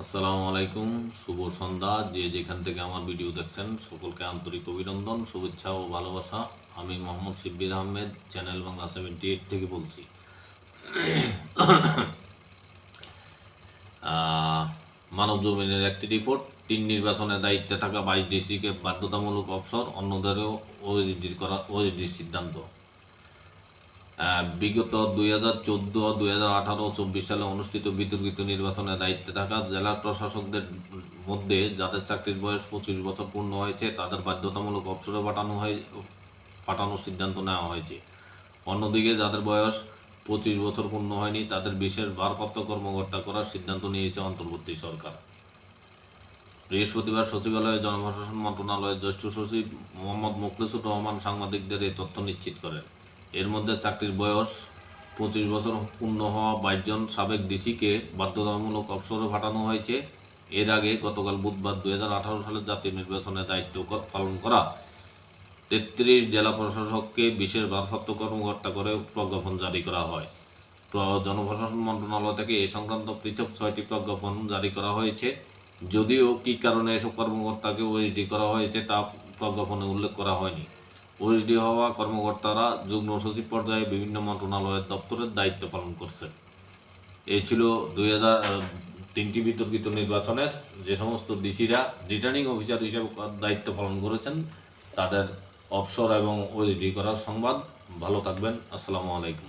আসসালামু আলাইকুম, শুভ সন্ধ্যা। যে যেখান থেকে আমার ভিডিও দেখছেন, সকলকে আন্তরিক অভিনন্দন, শুভেচ্ছা ও ভালোবাসা। আমি Mohammad Shibbir Ahmed, channel Bangla seventy eight থেকে বলছি। মানব জমিনের একটি রিপোর্ট, তিন নির্বাচনের দায়িত্বে থাকা বাইশ ডিসিকে বাধ্যতামূলক অবসর, অন্যদেরও ওএসডির করা ওএসডির সিদ্ধান্ত। বিগত দুই হাজার চোদ্দ, দুই হাজার আঠারো চব্বিশ সালে অনুষ্ঠিত বিতর্কিত নির্বাচনের দায়িত্বে থাকা জেলা প্রশাসকদের মধ্যে যাদের চাকরির বয়স পঁচিশ বছর পূর্ণ হয়েছে, তাদের বাধ্যতামূলক অবসরে পাঠানো হয় পাঠানোর সিদ্ধান্ত নেওয়া হয়েছে। অন্যদিকে যাদের বয়স পঁচিশ বছর পূর্ণ হয়নি, তাদের বিশেষ ভারপ্রাপ্ত কর্মকর্তা করার সিদ্ধান্ত নিয়েছে অন্তর্বর্তী সরকার। বৃহস্পতিবার সচিবালয়ে জনপ্রশাসন মন্ত্রণালয়ের জ্যেষ্ঠ সচিব মোহাম্মদ মুখলিসুর রহমান সাংবাদিকদের এই তথ্য নিশ্চিত করেন। এর মধ্যে চাকরির বয়স পঁচিশ বছর পূর্ণ হওয়া বাইশজন সাবেক ডিসিকে বাধ্যতামূলক অবসরে পাঠানো হয়েছে। এর আগে গতকাল বুধবার দুই সালের জাতীয় নির্বাচনের দায়িত্ব পালন করা তেত্রিশ জেলা প্রশাসককে বিশেষ ভারপ্রাপ্ত কর্মকর্তা করে প্রজ্ঞাপন জারি করা হয়। প্র- জনপ্রশাসন মন্ত্রণালয় থেকে এ সংক্রান্ত পৃথক ছয়টি প্রজ্ঞাপন জারি করা হয়েছে। যদিও কী কারণে এসব কর্মকর্তাকে ওএসডি করা হয়েছে তা প্রজ্ঞাপনে উল্লেখ করা হয়নি। ওএসডি হওয়া কর্মকর্তারা যুগ্ম সচিব পর্যায়ে বিভিন্ন মন্ত্রণালয়ের দপ্তরের দায়িত্ব পালন করছে। এই ছিল দুই হাজার তিনটি বিতর্কিত নির্বাচনের যে সমস্ত ডিসিরা রিটার্নিং অফিসার হিসেবে দায়িত্ব পালন করেছেন, তাদের অবসর এবং ওএসডি করার সংবাদ। ভালো থাকবেন। আসসালামু আলাইকুম।